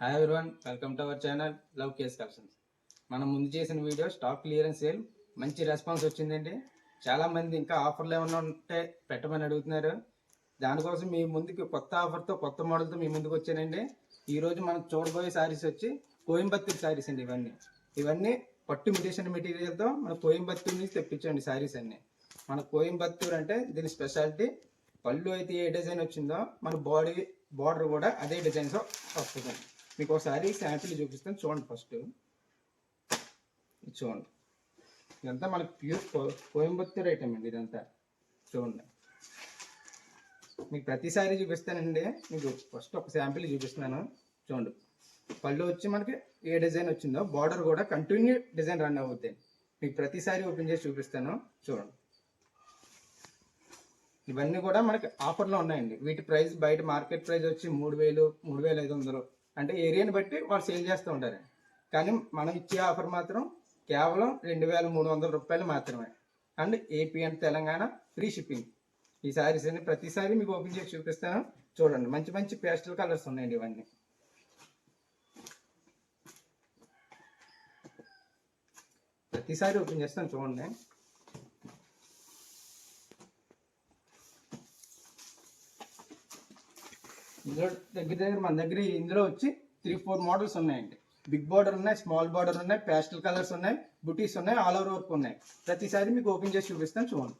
Hi everyone welcome to our channel love case collections మనం ముందు చేసిన వీడియో స్టాక్ క్లియరెన్స్ సేల్ మంచి response వచ్చిందండి. చాలామంది ఇంకా ఆఫర్లు ఏమైనా ఉంటే పెట్టమని అడుగుతున్నారు. దానికోసం మీ ముందుకి కొత్త ఆఫర్తో కొత్త మోడల్తో మీ ముందుకు వచ్చానండి. ఈ రోజు మనం చూడబోయే శారీస్ వచ్చి కోయంబత్తూర్ శారీస్ అండి ఇవన్నీ. ఇవన్నీ పట్టు మిటేషన్ మెటీరియల్తో మన కోయంబత్తూర్ నుంచి తెప్పించండి శారీస్ అన్ని. మన కోయంబత్తూర్ అంటే దీని స్పెషాలిటీ పళ్ళు అయితే ఏ డిజైన్ వచ్చిందో మన బాడీ బార్డర్ కూడా అదే డిజైన్స్ వస్తుందండి మీకు ఒకసారి శాంపిల్ చూపిస్తాను. చూడండి ఫస్ట్. చూడండి. ఇదంతా మనకి ప్యూర్ కోయంబత్తూర్ ఐటమ్ అండి ఇదంతా. చూడండి. మీకు ప్రతిసారి చూపిస్తానండి. మీకు ఫస్ట్ ఒక శాంపిల్ చూపిస్తున్నాను. చూడండి. పళ్ళు వచ్చి మనకి ఏ డిజైన్ వచ్చిందో బార్డర్ కూడా కంటిన్యూ డిజైన్ రన్ అవుతుంది మీకు ప్రతిసారి ఓపెన్ చేసి చూపిస్తాను. చూడండి. ఇవన్నీ కూడా మనకి ఆఫర్లో ఉన్నాయండి. వీటి ప్రైస్ బయట మార్కెట్ ప్రైస్ వచ్చి మూడు వేలు మూడు వేల ఐదు వందలు. అంటే ఏరియాని బట్టి వాళ్ళు సేల్ చేస్తూ ఉంటారు. కానీ మనం ఇచ్చే ఆఫర్ మాత్రం కేవలం రెండు వేల మూడు వందల రూపాయలు మాత్రమే. And AP and Telangana free shipping. ఈ సారీస్ అన్ని ప్రతిసారి మీకు ఓపెన్ చేసి చూపిస్తాను. చూడండి మంచి మంచి పేస్టల్ కలర్స్ ఉన్నాయండి ఇవన్నీ. ప్రతిసారి ఓపెన్ చేస్తాను చూడండి. ఇందులో దగ్గర దగ్గర మన దగ్గర ఇందులో వచ్చి త్రీ ఫోర్ మోడల్స్ ఉన్నాయండి. బిగ్ బార్డర్ ఉన్నాయి స్మాల్ బార్డర్ ఉన్నాయి పేస్టల్ కలర్స్ ఉన్నాయి బుటీస్ ఉన్నాయి ఆల్ ఓవర్ వర్క్ ఉన్నాయి. ప్రతిసారి మీకు ఓపెన్ చేసి చూపిస్తాను చూడండి.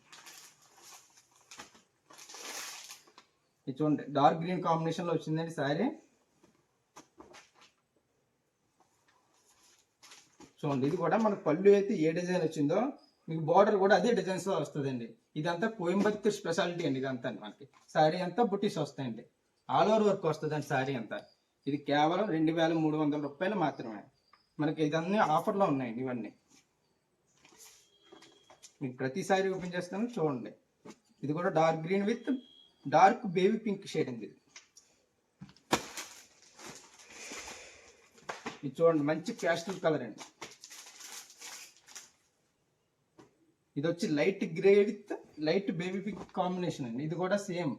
ఇది చూడండి డార్క్ గ్రీన్ కాంబినేషన్లో వచ్చిందండి సారీ. చూడండి ఇది కూడా మన పళ్ళు అయితే ఏ డిజైన్ వచ్చిందో మీకు బార్డర్ కూడా అదే డిజైన్స్లో వస్తుందండి. ఇదంతా కోయంబత్తూర్ స్పెషాలిటీ అండి ఇదంతా మనకి. సారీ అంతా బుటీస్ వస్తాయండి. ఆల్ ఓవర్ వర్క్ వస్తుందండి సారీ అంతా. ఇది కేవలం రెండు వేల మూడు వందల రూపాయలు మాత్రమే. మనకి ఇదన్నీ ఆఫర్లో ఉన్నాయండి ఇవన్నీ. మీకు ప్రతిసారి ఓపెన్ చేస్తాను చూడండి. ఇది కూడా dark green with dark baby pink shade అండి ఇది. ఇది చూడండి మంచి ప్యాస్టల్ కలర్ అండి. ఇది వచ్చి light grey with light baby pink combination అండి. ఇది కూడా సేమ్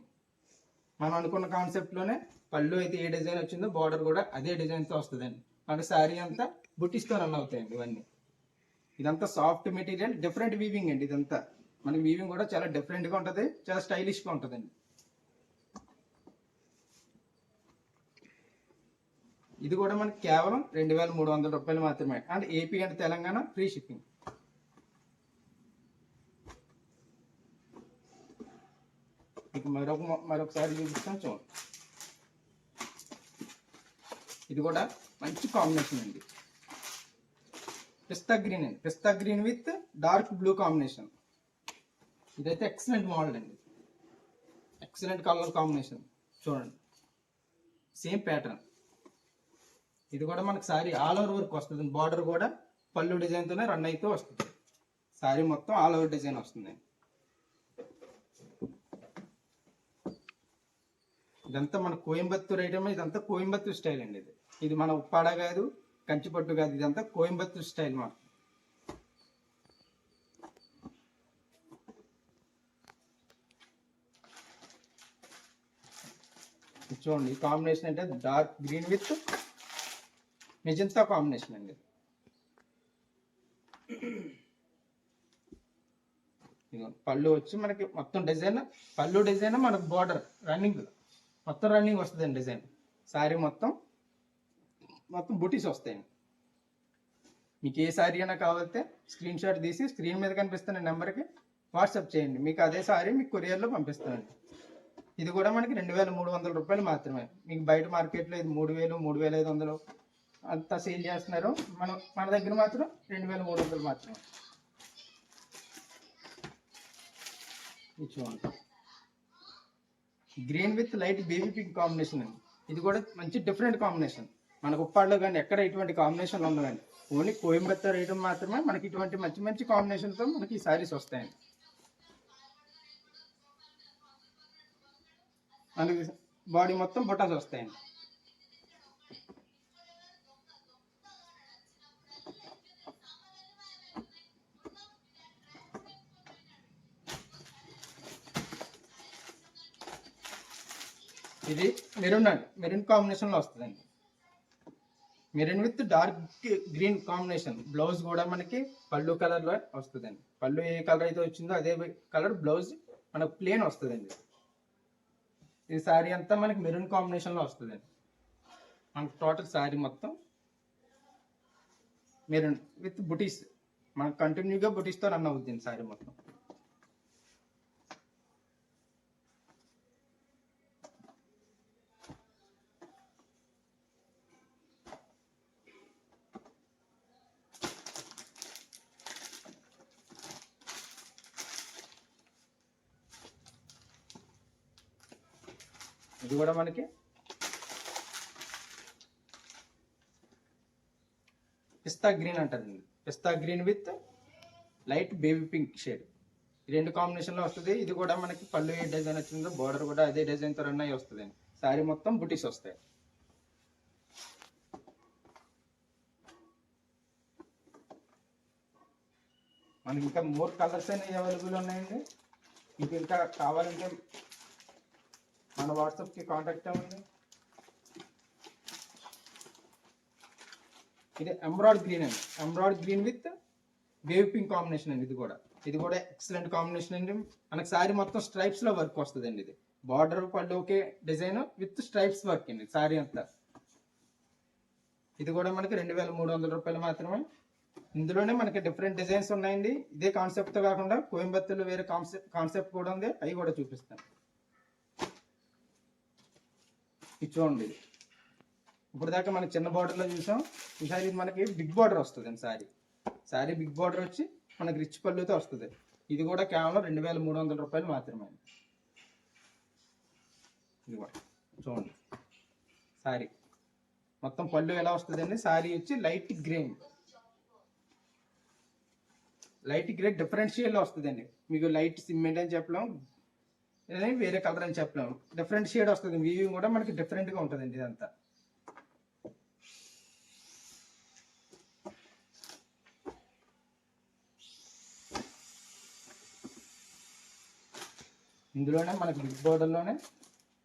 మనం అనుకున్న కాన్సెప్ట్లోనే పళ్ళు అయితే ఏ డిజైన్ వచ్చిందో బార్డర్ కూడా అదే డిజైన్తో వస్తుందండి. అంటే శారీ అంతా బుట్టిస్తో రన్ అవుతాయండి ఇవన్నీ. ఇదంతా సాఫ్ట్ మెటీరియల్ డిఫరెంట్ వీవింగ్ అండి ఇదంతా. మనకి వీవింగ్ కూడా చాలా డిఫరెంట్గా ఉంటుంది చాలా స్టైలిష్గా ఉంటుందండి. ఇది కూడా మనకి కేవలం రెండు వేల మూడు వందల రూపాయలు మాత్రమే. And AP and Telangana free shipping మీకు మరొక మరొకసారి చూపిస్తాను చూడండి ఇది కూడా మంచి కాంబినేషన్ అండి. పిస్తా గ్రీన్ అండి. Pista green with dark blue combination ఇదైతే ఎక్సలెంట్ మోడల్ అండి. ఎక్సలెంట్ కలర్ కాంబినేషన్ చూడండి. సేమ్ ప్యాటర్న్ ఇది కూడా మనకు సారీ ఆల్ ఓవర్ వర్క్ వస్తుంది. బార్డర్ కూడా పళ్ళు డిజైన్తోనే రన్ అయితే వస్తుంది. సారీ మొత్తం ఆల్ ఓవర్ డిజైన్ వస్తుంది. ఇదంతా మన కోయంబత్తూర్ ఐటమ్ ఇదంతా కోయంబత్తూర్ స్టైల్ అండి ఇది. ఇది మన ఉప్పాడ కాదు కంచిపట్టు కాదు ఇదంతా కోయంబత్తూర్ స్టైల్ మాట చూడండి కాంబినేషన్ అంటే dark green with magenta combination అండి. పళ్ళు వచ్చి మనకి మొత్తం డిజైన్ పళ్ళు డిజైన్ మనకు బార్డర్ రన్నింగ్ మొత్తం రన్నింగ్ వస్తుందండి డిజైన్ శారీ మొత్తం మొత్తం బుటీస్ వస్తాయండి. మీకు ఏ శారీ అయినా కావాలంటే స్క్రీన్ షాట్ తీసి స్క్రీన్ మీద కనిపిస్తున్న నెంబర్కి వాట్సాప్ చేయండి. మీకు అదే శారీ మీకు కొరియర్లో పంపిస్తానండి ఇది కూడా మనకి రెండు వేల మూడు వందల రూపాయలు మాత్రమే. మీకు బయట మార్కెట్లో ఇది మూడు వేలు మూడు వేల ఐదు వందలు అంతా సేల్ చేస్తున్నారు. మనం మన దగ్గర మాత్రం రెండు వేల మూడు వందలు మాత్రమే. చూడండి. Green with light baby pink combination అండి. ఇది కూడా మంచి డిఫరెంట్ కాంబినేషన్. మనకు ఉప్పాడులో కానీ ఎక్కడ ఇటువంటి కాంబినేషన్లు ఉండవండి. ఓన్లీ కోయంబత్తూర్ వేయడం మాత్రమే మనకి ఇటువంటి మంచి మంచి కాంబినేషన్తో మనకి ఈ సారీస్ వస్తాయండి. మనకి బాడీ మొత్తం బొటాస్ వస్తాయండి. ఇది మెరూన్ అండి. మెరూన్ కాంబినేషన్లో వస్తుందండి. Maroon with dark green combination blouse కూడా మనకి పళ్ళు కలర్లో వస్తుందండి. పళ్ళు ఏ కలర్ అయితే వచ్చిందో అదే కలర్ బ్లౌజ్ మనకు ప్లేన్ వస్తుందండి. ఈ శారీ అంతా మనకి మెరూన్ కాంబినేషన్లో వస్తుందండి. మనకు టోటల్ శారీ మొత్తం మెరూన్ విత్ బుటీస్. మనకు కంటిన్యూగా బుటీస్తో రన్ అవుతుంది శారీ మొత్తం. ఇది కూడా మనకి. పిస్తా గ్రీన్ అంటుంది pista green with light baby pink shade. ఈ రెండు కాంబినేషన్లో వస్తుంది. ఇది కూడా మనకి పళ్ళు ఏ డిజైన్ వచ్చిందో బార్డర్ కూడా అదే డిజైన్తో రన్ అయ్యి వస్తుంది శారీ మొత్తం బుటీస్ వస్తాయి. మనకి ఇంకా మోర్ కలర్స్ అనేవి అవైలబుల్ ఉన్నాయండి. మీకు ఇంకా కావాలంటే మన వాట్సాప్కి కాంటాక్ట్ అవ్వండి. ఇది ఎంబ్రాయిడ్ గ్రీన్ అండి. ఎంబ్రాయిడ్ green with wave pink combination అండి ఇది కూడా. ఇది కూడా ఎక్సలెంట్ కాంబినేషన్ అండి. మనకు శారీ మొత్తం స్ట్రైప్స్లో వర్క్ వస్తుంది అండి ఇది. బార్డర్ పళ్ళు ఒకే డిజైన్ విత్ స్ట్రైప్స్ వర్క్ అండి శారీ అంతా. ఇది కూడా మనకి రెండు వేల మూడు వందల రూపాయలు మాత్రమే. ఇందులోనే మనకి డిఫరెంట్ డిజైన్స్ ఉన్నాయండి. ఇదే కాన్సెప్ట్తో కాకుండా కోయంబత్తూర్లో వేరే కాన్సెప్ట్ కాన్సెప్ట్ కూడా ఉంది. అవి కూడా చూపిస్తాను. ఇది చూడండి. ఇప్పుడు దాకా చిన్న బార్డర్లో చూసాం. ఈసారి ఇది మనకి బిగ్ బార్డర్ వస్తుంది అండి సారీ. సారీ బిగ్ బార్డర్ వచ్చి మనకి రిచ్ పళ్ళుతో వస్తుంది. ఇది కూడా కేవలం రెండు వేల మూడు వందల రూపాయలు మాత్రమే. ఇది కూడా చూడండి. సారీ. మొత్తం పళ్ళు ఎలా వస్తుందండి? సారీ వచ్చి లైట్ గ్రీన్ లైట్ గ్రే డిఫరెన్షియల్లో వస్తుందండి. మీకు లైట్ సిమెంట్ అని చెప్పలేం లేదా వేరే కలర్ అని చెప్పలేము డిఫరెంట్ షేడ్ వస్తుంది. వీవింగ్ కూడా మనకి డిఫరెంట్గా ఉంటుందండి ఇదంతా. ఇందులోనే మనకి బిగ్ బోర్డర్లోనే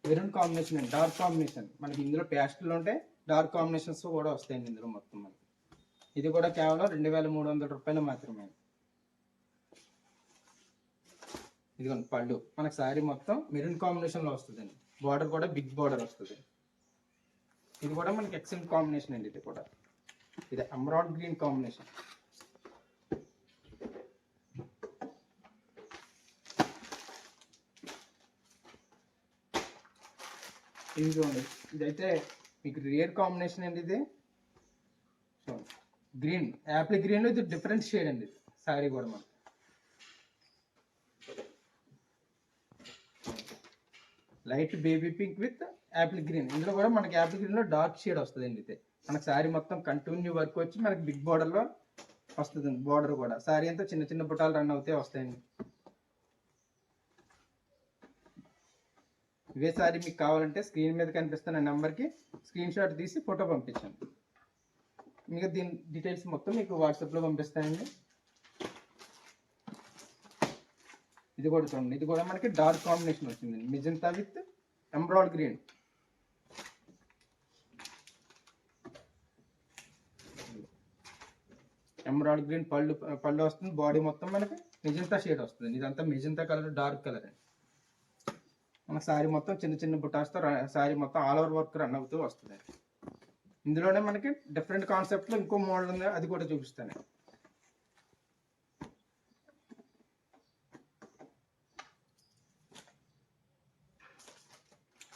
మెరూన్ కాంబినేషన్ అండి. డార్క్ కాంబినేషన్ మనకి ఇందులో ప్యాస్టల్ ఉంటే డార్క్ కాంబినేషన్స్ కూడా వస్తాయండి ఇందులో మొత్తం మనకి. ఇది కూడా కేవలం రెండు వేల మూడు వందల రూపాయలు మాత్రమే. ఇదిగోండి పళ్ళు. మనకు శారీ మొత్తం మెరూన్ కాంబినేషన్లో వస్తుందండి. బార్డర్ కూడా బిగ్ బార్డర్ వస్తుంది. ఇది కూడా మనకి ఎక్సలెంట్ కాంబినేషన్ అండి ఇది కూడా. ఇది అమ్రాడ్ గ్రీన్ కాంబినేషన్ ఇది చూడండి ఇదైతే మీకు రియర్ కాంబినేషన్ అండి ఇది. సో గ్రీన్ యాపిల్ గ్రీన్ ఇది డిఫరెంట్ షేడ్ అండి. శారీ కూడా మనకి. Light baby pink with apple green. ఇందులో కూడా మనకి యాపిల్ గ్రీన్లో డార్క్ షేడ్ వస్తుంది అండి అయితే మనకి శారీ మొత్తం కంటిన్యూ వర్క్ వచ్చి మనకి బిగ్ బార్డర్లో వస్తుంది బార్డర్ కూడా. శారీ అంతా చిన్న చిన్న బుటాలు రన్ అవుతాయి వస్తాయండి. ఇవే సారీ మీకు కావాలంటే స్క్రీన్ మీద కనిపిస్తున్న నెంబర్కి స్క్రీన్ షాట్ తీసి ఫోటో పంపించండి. మీకు దీని డీటెయిల్స్ మొత్తం మీకు వాట్సాప్లో పంపిస్తానండి. ఇది కూడా చూడండి. ఇది కూడా మనకి డార్క్ కాంబినేషన్ వచ్చింది. మిజంతా విత్ ఎంబ్రాయిడ్ గ్రీన్ ఎంబ్రాయిడ్ గ్రీన్ పళ్ళు పళ్ళు వస్తుంది. బాడీ మొత్తం మనకి మిజంతా షేడ్ వస్తుంది. ఇదంతా మిజంతా కలర్ డార్క్ కలర్ అండి మన శారీ మొత్తం చిన్న చిన్న బుటాస్తో శారీ మొత్తం ఆల్ ఓవర్ వర్క్ రన్ అవుతూ వస్తుంది. ఇందులోనే మనకి డిఫరెంట్ కాన్సెప్ట్లో ఇంకో మోడల్ ఉంది. అది కూడా చూపిస్తాను.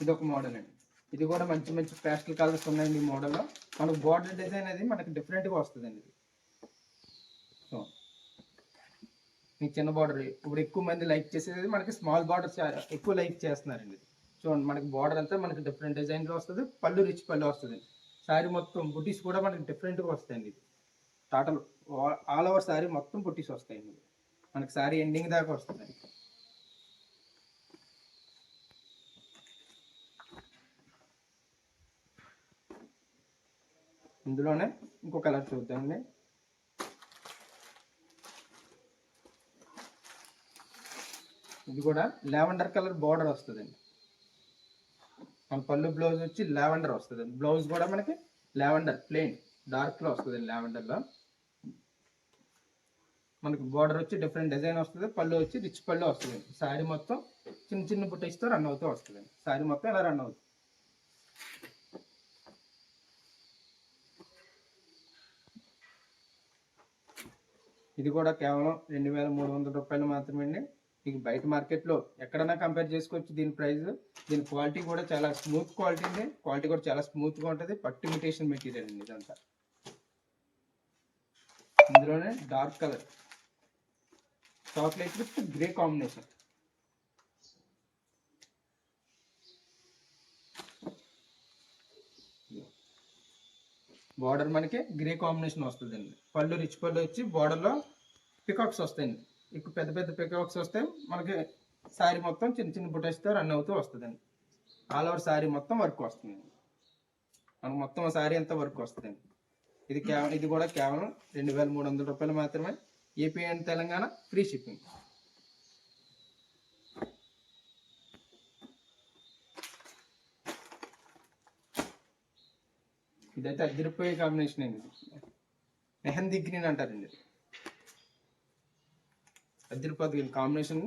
ఇది ఒక మోడల్ అండి. ఇది కూడా మంచి మంచి ప్యాస్టల్ కలర్స్ ఉన్నాయండి ఈ మోడల్లో మనకు బార్డర్ డిజైన్ అనేది మనకి డిఫరెంట్గా వస్తుందండి ఇది. సో మీకు చిన్న బార్డర్ ఇప్పుడు ఎక్కువ మంది లైక్ చేసేది మనకి స్మాల్ బార్డర్స్ ఎక్కువ లైక్ చేస్తున్నారండి చూడండి మనకి బార్డర్ అంతా మనకి డిఫరెంట్ డిజైన్లో వస్తుంది. పళ్ళు రిచ్ పళ్ళు వస్తుంది. శారీ మొత్తం బుటీస్ కూడా మనకి డిఫరెంట్గా వస్తాయండి ఇది. ఆల్ ఓవర్ శారీ మొత్తం బుటీస్ వస్తాయండి. మనకి శారీ ఎండింగ్ దాకా వస్తుంది. ఇందులోనే ఇంకో కలర్ చూద్దామండి. ఇది కూడా లావెండర్ కలర్ బార్డర్ వస్తుందండి. మన పళ్ళు బ్లౌజ్ వచ్చి లావెండర్ వస్తుంది బ్లౌజ్ కూడా మనకి లావెండర్ ప్లెయిన్ డార్క్లో వస్తుంది లావెండర్లో మనకి బార్డర్ వచ్చి డిఫరెంట్ డిజైన్ వస్తుంది. పళ్ళు వచ్చి రిచ్ పళ్ళు వస్తుంది శారీ మొత్తం చిన్న చిన్న బుట్టిస్తో రన్ అవుతూ వస్తుంది శారీ మొత్తం ఇలా రన్ అవుతుంది. ఇది కూడా కేవలం రెండు వేల మూడు వందల రూపాయలు మాత్రమే అండి. మీకు బయట మార్కెట్లో ఎక్కడైనా కంపేర్ చేసుకోవచ్చు దీని ప్రైస్ దీని క్వాలిటీ కూడా చాలా స్మూత్ క్వాలిటీ ఉంది క్వాలిటీ కూడా చాలా స్మూత్గా ఉంటుంది. పట్టు ఇమిటేషన్ మెటీరియల్ అండి ఇదంతా. ఇందులోనే dark colour chocolate with grey combination border మనకి గ్రే కాంబినేషన్ వస్తుందండి. పళ్ళు రిచ్ పళ్ళు వచ్చి బార్డర్లో పికాక్స్ వస్తాయండి. ఇప్పుడు పెద్ద పెద్ద పికాక్స్ వస్తే మనకి శారీ మొత్తం చిన్న చిన్న బుటెస్తో రన్ అవుతూ వస్తుందండి. ఆల్ ఓవర్ శారీ మొత్తం వర్క్ వస్తుందండి. మనకు మొత్తం శారీ అంతా వర్క్ వస్తుందండి. ఇది కేవలం ఇది కూడా కేవలం రెండు వేల మూడు వందల రూపాయలు మాత్రమే. AP and Telangana free shipping ఇదైతే అదిరిపోయే కాంబినేషన్ అండి మెహందీ గ్రీన్ అంటారండి ఇది. అదిరిపోతుంది కాంబినేషన్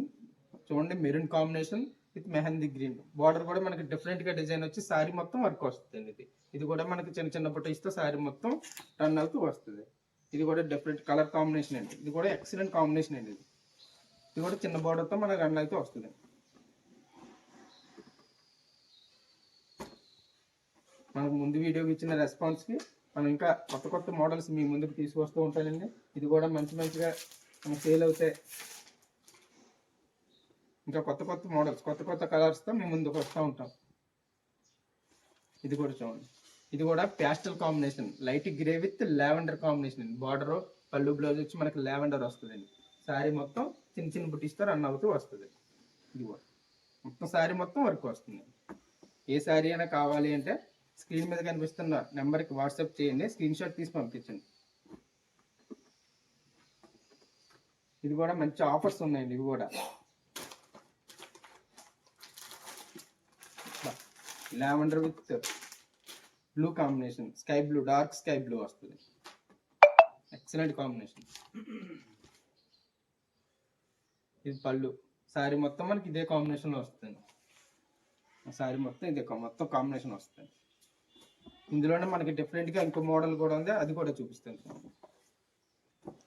చూడండి maroon combination with mehendi green border కూడా మనకి డిఫరెంట్గా డిజైన్ వచ్చి శారీ మొత్తం వర్క్ వస్తుంది ఇది. ఇది కూడా మనకి చిన్న చిన్న బుట్ట శారీ మొత్తం రన్ అవుతూ వస్తుంది. ఇది కూడా డిఫరెంట్ కలర్ కాంబినేషన్ అండి. ఇది కూడా ఎక్సలెంట్ కాంబినేషన్ అండి ఇది. ఇది కూడా చిన్న బార్డర్తో మనకి రన్ అవుతూ వస్తుంది. మనకు ముందు వీడియోకి ఇచ్చిన రెస్పాన్స్కి మనం ఇంకా కొత్త కొత్త మోడల్స్ మీ ముందుకు తీసుకొస్తూ ఉంటానండి. ఇది కూడా మంచి మంచిగా మనకు సేల్ అవుతాయి. ఇంకా కొత్త కొత్త మోడల్స్ కొత్త కొత్త కలర్స్తో మేము ముందుకు వస్తూ ఉంటాం. ఇది కూడా చూడండి. ఇది కూడా pastel combination light grey with lavender combination border పళ్ళు బ్లౌజ్ వచ్చి మనకి లావెండర్ వస్తుందండి. శారీ మొత్తం చిన్న చిన్న బుట్టిస్తారు రన్ అవుతూ వస్తుంది. ఇది కూడా. మొత్తం శారీ మొత్తం వర్క్ వస్తుంది. ఏ శారీ అయినా కావాలి అంటే స్క్రీన్ మీద కనిపిస్తున్న నెంబర్కి వాట్సాప్ చేయండి స్క్రీన్ షాట్ తీసి పంపించండి. ఇది కూడా మంచి ఆఫర్స్ ఉన్నాయండి ఇవి కూడా. Lavender with blue combination sky blue dark sky blue వస్తుంది. Excellent combination. ఇది పళ్ళు. సారీ మొత్తం మనకి ఇదే కాంబినేషన్లో వస్తుంది. సారీ మొత్తం ఇదే మొత్తం కాంబినేషన్ వస్తుంది. ఇందులోనే మనకి డిఫరెంట్గా ఇంకో మోడల్ కూడా ఉంది. అది కూడా చూపిస్తాను.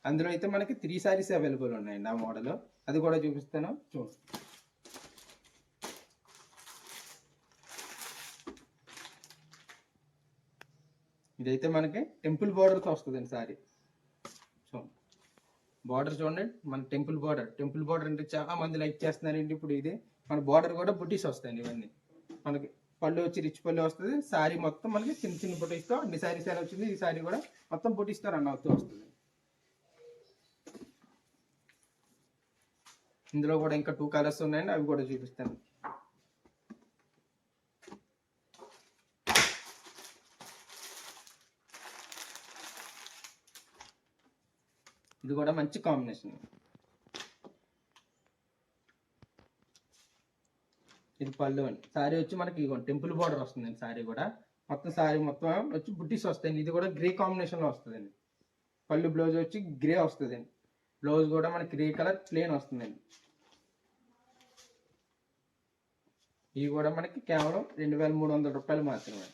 అందులో అయితే మనకి త్రీ సారీస్ అవైలబుల్ ఉన్నాయండి ఆ మోడల్ అది కూడా చూపిస్తాను. చూడండి ఇదైతే మనకి టెంపుల్ బార్డర్తో వస్తుందండి సారీ చూడండి బార్డర్ చూడండి. మన టెంపుల్ బార్డర్ టెంపుల్ బార్డర్ అంటే చాలా మంది లైక్ చేస్తున్నారండి ఇప్పుడు ఇది. మన బార్డర్ కూడా బుటీస్ వస్తాయండి ఇవన్నీ. మనకి పళ్ళు వచ్చి రిచ్ పళ్ళు వస్తుంది. సారీ మొత్తం మనకి చిన్న చిన్న బుటీస్తో అన్ని సారీస్ ఎలా వచ్చింది. ఈ సారీ కూడా మొత్తం బుటీస్తో రన్ అవుతూ వస్తుంది. ఇందులో కూడా ఇంకా టూ కలర్స్ ఉన్నాయండి. అవి కూడా చూపిస్తాను. ఇది కూడా మంచి కాంబినేషన్ ఇది పళ్ళు అండి సారీ వచ్చి మనకి ఇదిగోండి టెంపుల్ బార్డర్ వస్తుందండి సారీ కూడా. మొత్తం సారీ మొత్తం వచ్చి బుట్టీస్ వస్తాయండి. ఇది కూడా గ్రే కాంబినేషన్లో వస్తుందండి. పళ్ళు బ్లౌజ్ వచ్చి గ్రే వస్తుందండి. బ్లౌజ్ కూడా మనకి గ్రే కలర్ ప్లేన్ వస్తుందండి. ఇవి కూడా మనకి కేవలం రెండు వేల మూడు వందల రూపాయలు మాత్రమే.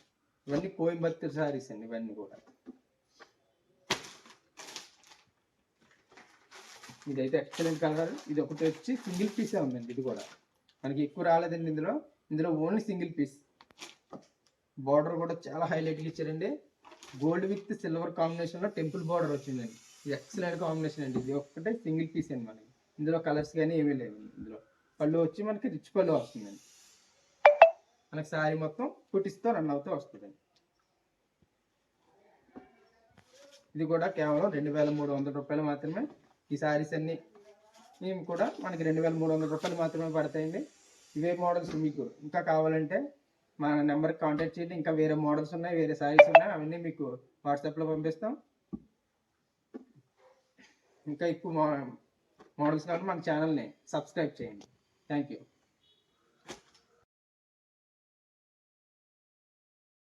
ఇవన్నీ కోయంబత్తూర్ శారీస్ అండి ఇవన్నీ కూడా. ఇదైతే ఎక్సలెంట్ కలర్ ఇది ఒకటి వచ్చి సింగిల్ పీసే ఉందండి ఇది కూడా. మనకి ఎక్కువ రాలేదండి ఇందులో. ఇందులో ఓన్లీ సింగిల్ పీస్ బార్డర్ కూడా చాలా హైలైట్గా ఇచ్చారండి. గోల్డ్ విత్ సిల్వర్ కాంబినేషన్లో టెంపుల్ బార్డర్ వచ్చిందండి. ఇది ఎక్సలెంట్ కాంబినేషన్ అండి. ఇది ఒక్కటే సింగిల్ పీస్ అండి మనకి. ఇందులో కలర్స్ కానీ ఏమీ లేవు ఇందులో. పళ్ళు వచ్చి మనకి రిచ్ పళ్ళు వస్తుందండి. మనకి శారీ మొత్తం పుట్టిస్తూ రన్ అవుతూ వస్తుందండి. ఇది కూడా కేవలం రెండు వేల మూడు వందల రూపాయలు మాత్రమే. ఈ శారీస్ అన్ని మేము కూడా మనకి రెండు వేల మూడు వందల రూపాయలు మాత్రమే పడతాయండి. ఇవే మోడల్స్ మీకు ఇంకా కావాలంటే మా నెంబర్కి కాంటాక్ట్ చేయండి. ఇంకా వేరే మోడల్స్ ఉన్నాయి వేరే శారీస్ ఉన్నాయి అవన్నీ మీకు వాట్సాప్లో పంపిస్తాం. ఇంకా ఎక్కువ మోడల్స్ కాబట్టి మన ఛానల్ని సబ్స్క్రైబ్ చేయండి. Thank you